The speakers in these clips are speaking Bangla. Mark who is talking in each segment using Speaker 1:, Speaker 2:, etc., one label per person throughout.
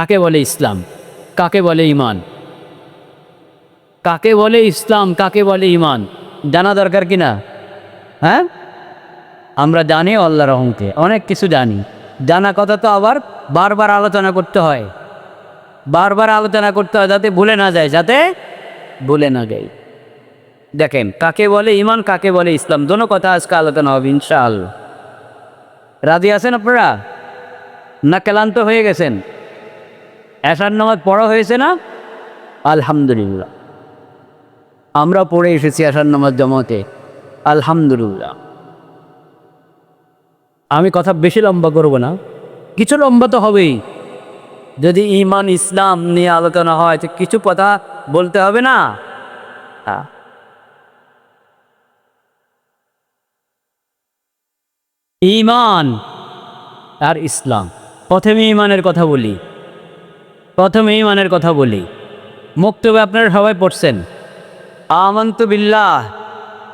Speaker 1: কাকে বলে ইসলাম? কাকে বলে ইমান কাকে বলে ইসলাম? কাকে বলে ইমান জানা দরকার কি না? হ্যাঁ? আমরা জানি আল্লাহ রহমকে অনেক কিছু জানি। জানা কথা তো আবার বারবার আলোচনা করতে হয়। বারবার আলোচনা করতে হয় যাতে ভুলে না যায়, যাতে ভুলে না যায় দেখেন, কাকে বলে ইমান কাকে বলে ইসলাম, দোনো কথা আজকে আলোচনা হবে, ইনশাআল্লাহ। রাজি আছেন আপনারা? না ক্লান্ত হয়ে গেছেন? এসার নামাজ পড়া হয়েছে না? আলহামদুলিল্লাহ। আমরা পড়ে এসেছি আসার নামাজ জমাতে। আলহামদুলিল্লাহ। আমি কথা বেশি লম্বা করব না। কিছু লম্বা তো হবেই। যদি ইমান ইসলাম নিয়ে আলোচনা হয়, তো কিছু কথা বলতে হবে না? হ্যাঁ। ইমান আর ইসলাম। প্রথমে ইমানের কথা বলি। প্রথমে ইমানের কথা বলি। মুক্তবে আপনারা সবাই পড়ছেন। আমন্ত বিল্লাহ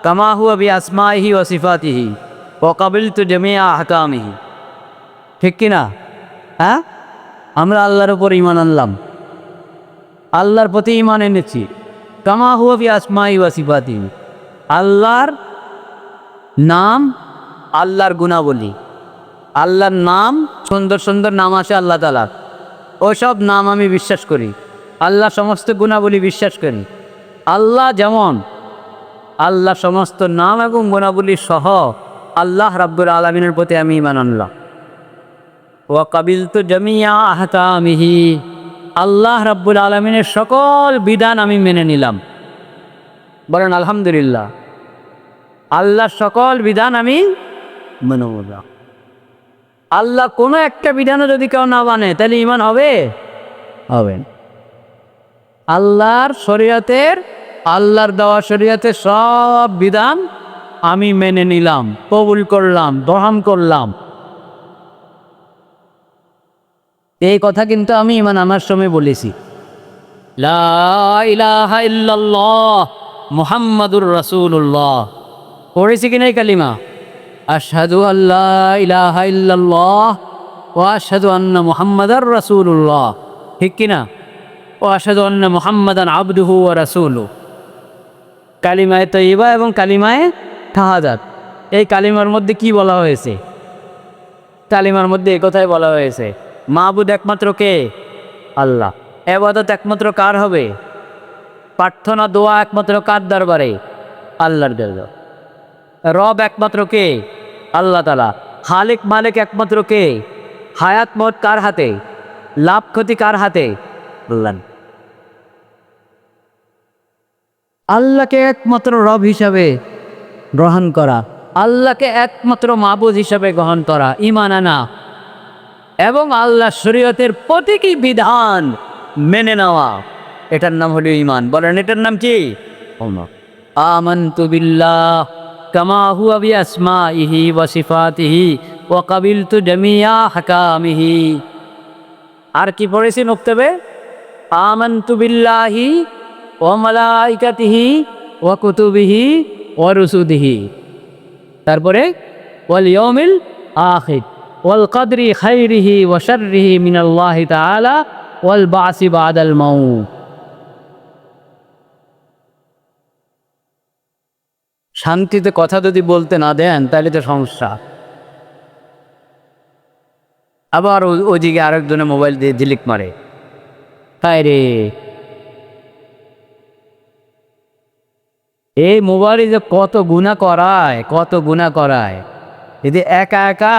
Speaker 1: কামাহু আবি বি আসমাইহি ও সিফাতিহি ও কাবিল তু জমিয়া আহকামিহি। ঠিক কি না? হ্যাঁ? আমরা আল্লাহর উপর ইমান আনলাম। আল্লাহর প্রতি ইমান এনেছি। কামাহু আবি বি আসমাই ওয়া সিফাতিহি। আল্লাহর নাম আল্লাহর গুণাবলী। আল্লাহর নাম সুন্দর সুন্দর নাম আছে আল্লাহ তালার ওসব নাম আমি বিশ্বাস করি। আল্লাহ সমস্ত গুণাবলী বিশ্বাস করি। আল্লাহ যেমন, আল্লাহ সমস্ত নাম এবং গুণাবলী সহ আল্লাহ রাব্বুল আলমিনের প্রতি আমি ইমান আনলাম। ও কাবিল তো জমিয়া আহতামিহি আল্লাহ রাব্বুল আলমিনের সকল বিধান আমি মেনে নিলাম। বলেন, আলহামদুলিল্লাহ। আল্লাহ সকল বিধান আমি মেনে নিলাম। আল্লাহ কোনো একটা বিধানও যদি কেউ না মানে তাহলে ইমান হবে? হবে। আল্লাহর শরীয়তের, আল্লাহর দেওয়া শরীয়তের সব বিধান আমি মেনে নিলাম, কবুল করলাম দহন করলাম। এই কথা কিন্তু আমি ইমান আমার সময় বলেছি। মুহাম্মাদুর রাসূলুল্লাহ। পড়েছি কিনা এই কালিমা? আশহাদু আল্লাহ ইলাহা ইল্লাল্লাহ ও আশহাদু আন্না মুহাম্মাদার রাসূলুল্লাহ। ঠিক কিনা ও আশহাদু আন্না মুহাম্মাদান আবদুহু ওয়া রাসূলু। কালিমায়ে তৈবা এবং কালিমায়ে শাহাদাত এই কালিমার মধ্যে কি বলা হয়েছে? কালিমার মধ্যে কথাই বলা হয়েছে মাহবুদ একমাত্র কে? আল্লাহ। এবাদত একমাত্র কার হবে? প্রার্থনা, দোয়া একমাত্র কার দরবারে? আল্লাহর দরবার। রব একমাত্র কে? আল্লাহ তালা খালিক মালিক একমাত্র কে? হায়াত মত কার হাতে? লাভ ক্ষতি কার হাতে? আল্লাহ আল্লাহকে একমাত্র রব হিসাবে গ্রহণ করা, আল্লাহকে একমাত্র মাবুদ হিসাবে গ্রহণ করা, ইমান আনা, এবং আল্লাহ শরীয়তের প্রতীকী বিধান মেনে নেওয়া। এটার নাম হলো ইমান বলেন, এটার নাম কি? আমন্তু বিল্লাহ। আর কি পড়েছি নক্তবে? আমন্তু বিল্লাহি ওয়া কুতুবিহি ওয়া রুসুলিহি তারপরে, ওয়াল আখির, ওয়াল কদরি খাইরিহি ওয়া মিনাল্লাহি তাআলা ওয়াল বাসি শান্তিতে কথা যদি বলতে না দেন, তাহলে তো সমস্যা। আবার ওইদিকে আরেকজনে মোবাইল দিয়ে ঝিলিক মারে। হায় রে। এই মোবাইলে যে কত গুণা করায়, কত গুণা করায়। যদি একা একা,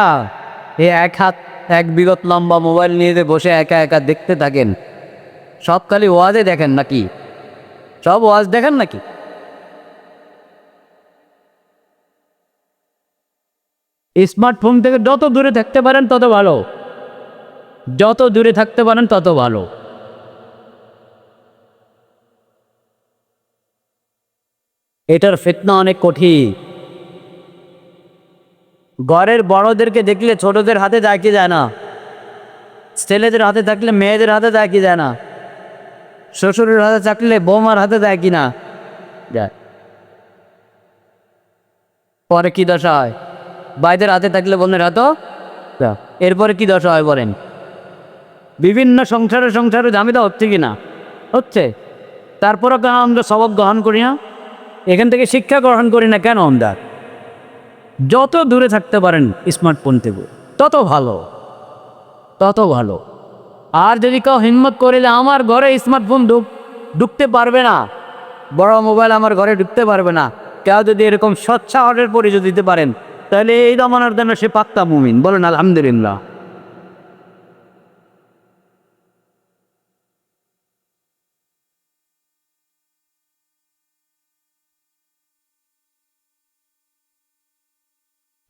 Speaker 1: এই এক হাত, এক বিগত লম্বা মোবাইল নিয়ে বসে একা একা দেখতে থাকেন, সব খালি ওয়াজে দেখেন নাকি? সব ওয়াজ দেখেন নাকি? স্মার্টফোন থেকে যত দূরে থাকতে পারেন, তত ভালো। যত দূরে থাকতে পারেন, তত ভালো। এটার ফিতনা অনেক কঠিন। ঘরের বড়দেরকে দেখলে ছোটদের হাতে কি যায় না। ছেলেদের হাতে থাকলে মেয়েদের হাতে কি যায় না। শ্বশুরের হাতে থাকলে বৌমার হাতে কি না। যায়। পরে কি দশা হয়? ভাইদের হাতে থাকলে বোনের হাতও এরপরে কি দশা হয় বলেন? বিভিন্ন সংসারে সংসারে ঝামেলা হচ্ছে কি না? হচ্ছে। তারপরও কেন আমরা সবক গ্রহণ করি না? এখান থেকে শিক্ষা গ্রহণ করি না কেন আমরা? যত দূরে থাকতে পারেন স্মার্টফোন থেকে তত ভালো। তত ভালো। আর যদি কেউ হিম্মত করিলে আমার ঘরে স্মার্টফোন ঢুক ঢুকতে পারবে না। বড় মোবাইল আমার ঘরে ঢুকতে পারবে না। কেউ যদি এরকম স্বচ্ছা অর্ডার পরিচয় দিতে পারেন তাহলে এই দমানোর জন্য সে পাক্তা মুমিন বলেন আলহামদুলিল্লাহ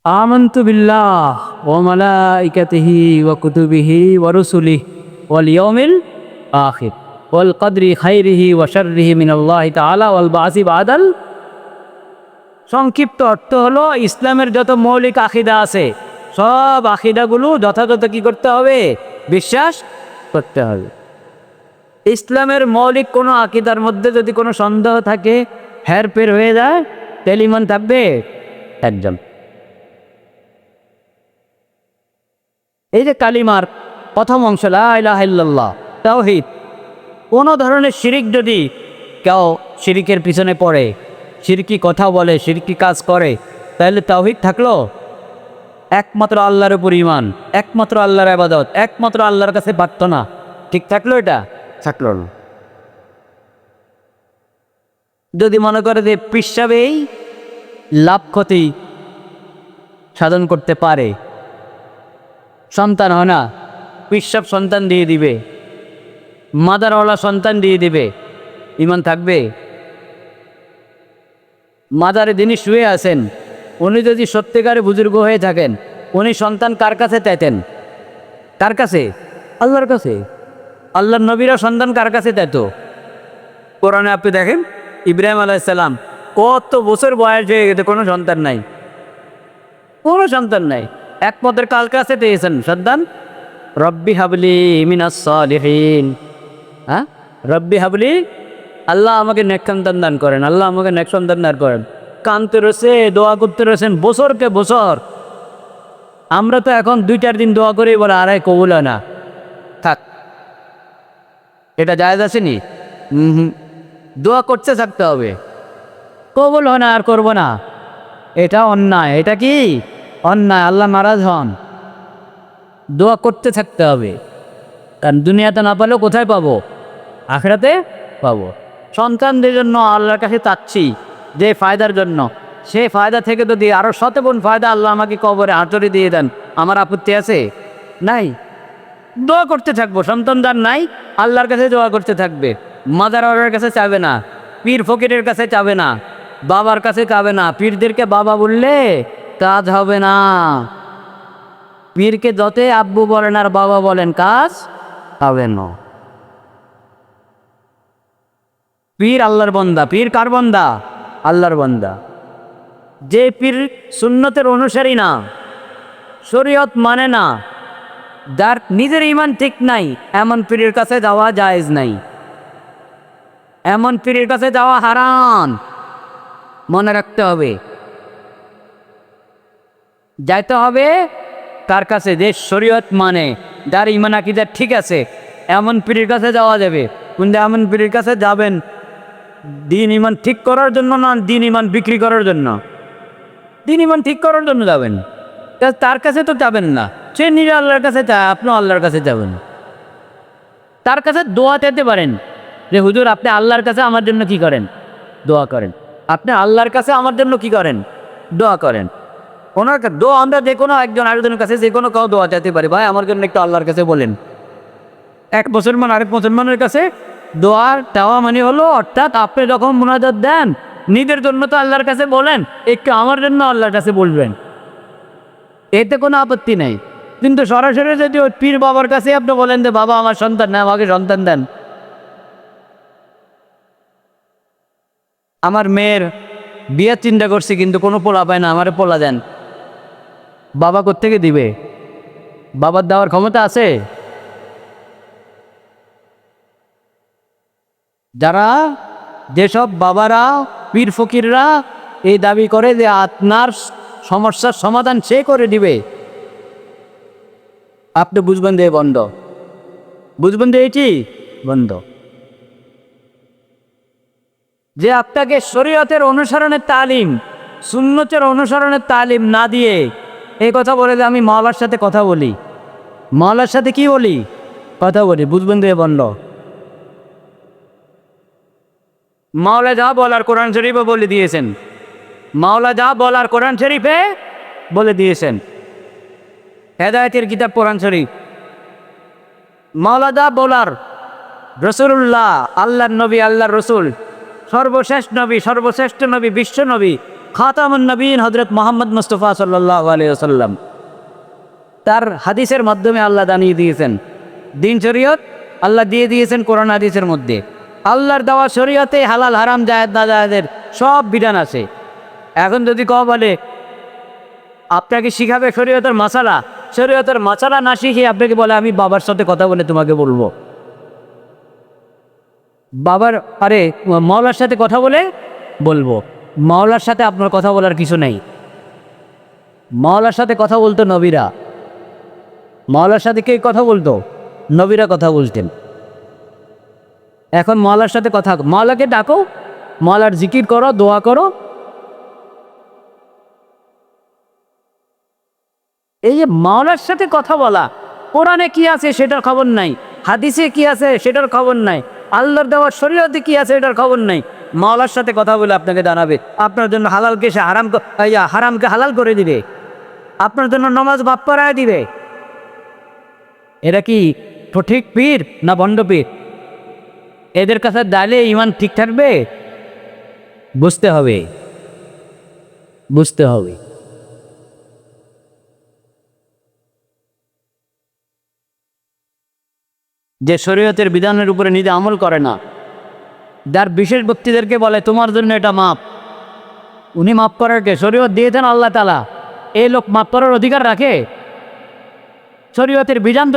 Speaker 1: آمنت بالله وملائكته وكتبه ورسله واليوم الآخر والقدر خيره وشره من الله تعالى والبعث بعد ال- সংক্ষিপ্ত অর্থ হলো ইসলামের যত মৌলিক আখিদা আছে, সব আখিদাগুলো যথাযথ কি করতে হবে? বিশ্বাস করতে হবে। ইসলামের মৌলিক কোনো আকিদার মধ্যে যদি কোনো সন্দেহ থাকে, হেরফের হয়ে যায়, তাহলে ইমান থাকবে একজন। এই যে কালিমার প্রথম অংশ লাহ তাওহিদ, কোনো ধরনের শিরিক যদি কেউ শিরিকের পিছনে পড়ে শিরকি কথা বলে শিরকি কাজ করে তাহলে তাওহিদ থাকল? একমাত্র আল্লাহর উপর ইমান একমাত্র আল্লাহর আবাদত একমাত্র আল্লাহর কাছে পারত না ঠিক থাকল এটা? থাকল না। যদি মনে করে যে পিসাবেই লাভ ক্ষতি সাধন করতে পারে সন্তান হয় না পিসাব সন্তান দিয়ে দিবে মাদারওয়ালা সন্তান দিয়ে দিবে ইমান থাকবে? মাদারে যিনি শুয়ে আছেন, উনি যদি সত্যিকারে বুজুর্গ হয়ে থাকেন, উনি সন্তান কার কাছে চাইতেন? কার কাছে? আল্লাহর কাছে। আল্লাহর নবীরা সন্তান কার কাছে চাইত? কোরআনে আপনি দেখেন, ইব্রাহিম আলাইসাল্লাম কত বছর বয়স হয়ে গেছে, কোনো সন্তান নাই। কোনো সন্তান নাই। এক পদের কাল কাছে পেয়েছেন সন্তান? রব্বি হাবলি মিনাস হ্যাঁ? রব্বি হাবলি আল্লাহ আমাকে নেক সন্তান দান করেন, আল্লাহ আমাকে নেক সন্তান দান করেন। কানতে রয়েছে, দোয়া করতে রয়েছেন, বছরকে বছর। আমরা তো এখন দুই চার দিন দোয়া করি বলে আড়াই কবুল হয় না। থাক, এটা জায়জ আসেনি? হুম, দোয়া করতে থাকতে হবে। কবুল হয় না আর করব না। এটা অন্যায়, এটা কি? অন্যায়, আল্লাহ নারাজ হন। দোয়া করতে থাকতে হবে। কারণ দুনিয়াতে না পালেও কোথায় পাবো? আখড়াতে পাবো। সন্তানদের জন্য আল্লাহর কাছে চাচ্ছি যে ফায়দার জন্য। সেই ফায়দা থেকে যদি আরও শতগুণ ফায়দা আল্লাহ আমাকে কবরে আঁচড়ে দিয়ে দেন, আমার আপত্তি আছে? নাই। দোয়া করতে থাকব সন্তান যার নাই, আল্লাহর কাছে দোয়া করতে থাকবে। মাদার অর্ডার কাছে চাবে না, পীর ফকিরের কাছে চাবে না, বাবার কাছে চাবে না। পীরদেরকে বাবা বললে কাজ হবে না। পীরকে যতে আব্বু বলেন আর বাবা বলেন, কাজ হবে না। পীর আল্লাহর বন্দা। পীর কার বন্দা? আল্লাহর বন্দা। যে পীর সুন্নতের অনুসারী না, শরীয়ত মানে না, যার নিজের ইমান ঠিক নাই, এমন পীরের কাছে যাওয়া জায়েজ নাই। এমন পীরের কাছে যাওয়া হারান মনে রাখতে হবে। যাইতে হবে তার কাছে যে শরীয়ত মানে যার ইমান আকিদা ঠিক আছে, এমন পীরের কাছে যাওয়া যাবে। কিন্তু এমন পীরের কাছে যাবেন দিন ইমান ঠিক করার জন্য না দিন ইমান বিক্রি করার জন্য? দিন ইমান ঠিক করার জন্য যাবেন। তার কাছে তো যাবেন না। সে নিজে আল্লাহর কাছে চায় আপনিও আল্লাহর কাছে যাবেন। তার কাছে দোয়া চাইতে পারেন যে, হুজুর, আপনি আল্লাহর কাছে আমার জন্য কি করেন? দোয়া করেন। আপনি আল্লাহর কাছে আমার জন্য কি করেন? দোয়া করেন। ওনার দোয়া আমরা যে কোনো একজন আরেকজনের কাছে যে কোনো কাউ দোয়া চাইতে পারি। ভাই, আমার জন্য একটু আল্লাহর কাছে বলেন। এক মুসলমান আরেক মুসলমানের কাছে দোয়ার চাওয়া মানে হলো, অর্থাৎ আপনি যখন মোনাজাত দেন, নিজের জন্য তো আল্লাহর কাছে বলেন, একটু আমার জন্য আল্লাহর কাছে বলবেন। এতে কোনো আপত্তি নেই। কিন্তু সরাসরি যদি ওই পীর বাবার কাছে আপনি বলেন যে, বাবা, আমার সন্তান না আমাকে সন্তান দেন। আমার মেয়ের বিয়ের চিন্তা করছি, কিন্তু কোনো পোলা পায় না, আমারে পোলা দেন। বাবা কোত্থেকে দিবে? বাবার দেওয়ার ক্ষমতা আছে? যারা যেসব বাবারা, পীর ফকিররা এই দাবি করে যে আপনার সমস্যার সমাধান সে করে দিবে। আপনি বুঝবেন যে বন্ধ। বুঝবেন যে এইটি বন্ধ। যে আপনাকে শরীয়তের অনুসরণের তালিম, সুন্নতের অনুসরণের তালিম না দিয়ে এই কথা বলে যে আমি মাওলার সাথে কথা বলি। মাওলার সাথে কি বলি? কথা বলি। বুঝবেন এ বন্ধ। মাওলা যা বলার কোরআন শরীফে বলে দিয়েছেন। মাওলা যা বলার কোরআন শরীফে বলে দিয়েছেন। হেদায়তের কিতাব কোরআন শরীফ। মাওলা যা বলার রসুল্লাহ, আল্লাহর নবী আল্লাহ রসুল, সর্বশেষ নবী, সর্বশ্রেষ্ঠ নবী, বিশ্ব নবী, খাতামুন হজরত মোহাম্মদ মুস্তফা সাল্লাহ আলিয়াল্লাম তার হাদিসের মাধ্যমে আল্লাহ জানিয়ে দিয়েছেন। দিন শরীয়ত আল্লাহ দিয়ে দিয়েছেন কোরআন হাদিসের মধ্যে। আল্লাহর দেওয়া শরীয়তে হালাল, হারাম, জায়দ, না জায়দের সব বিধান আছে। এখন যদি ক বলে আপনাকে শিখাবে শরীয়তের মশালা শরীয়তের মশালা না শিখে আপনাকে বলে, আমি বাবার সাথে কথা বলে তোমাকে বলব। বাবার, আরে, মাওলার সাথে কথা বলে বলব। মাওলার সাথে আপনার কথা বলার কিছু নেই। মাওলার সাথে কথা বলতো নবীরা। মাওলার সাথে কে কথা বলতো? নবীরা কথা বলতেন। এখন মাওলার সাথে কথা মাওলাকে ডাকো মাওলার জিকির করো, দোয়া করো। এই যে মাওলার সাথে কথা বলা, কোরআনে কি আছে সেটার খবর নাই, হাদিসে কি আছে সেটার খবর নাই, আল্লাহর দেওয়ার শরীরতে কি আছে এটার খবর নাই মাওলার সাথে কথা বলে আপনাকে জানাবে, আপনার জন্য হালালকে সে হারাম হারামকে হালাল করে দিবে, আপনার জন্য নমাজ বাপ করায় দিবে। এরা কি সঠিক পীর না বন্ড পীর? এদের কাছে দাঁড়িয়ে ইমান ঠিক থাকবে? বুঝতে হবে। বুঝতে হবে। যে শরীয়তের বিধানের উপরে নিজে আমল করে না, যার বিশেষ ব্যক্তিদেরকে বলে, তোমার জন্য এটা মাপ। উনি মাপ করার কে? শরীয়ত দিয়েছেন আল্লাহ তালা এই লোক মাপ করার অধিকার রাখে? শরীয়তের বিধান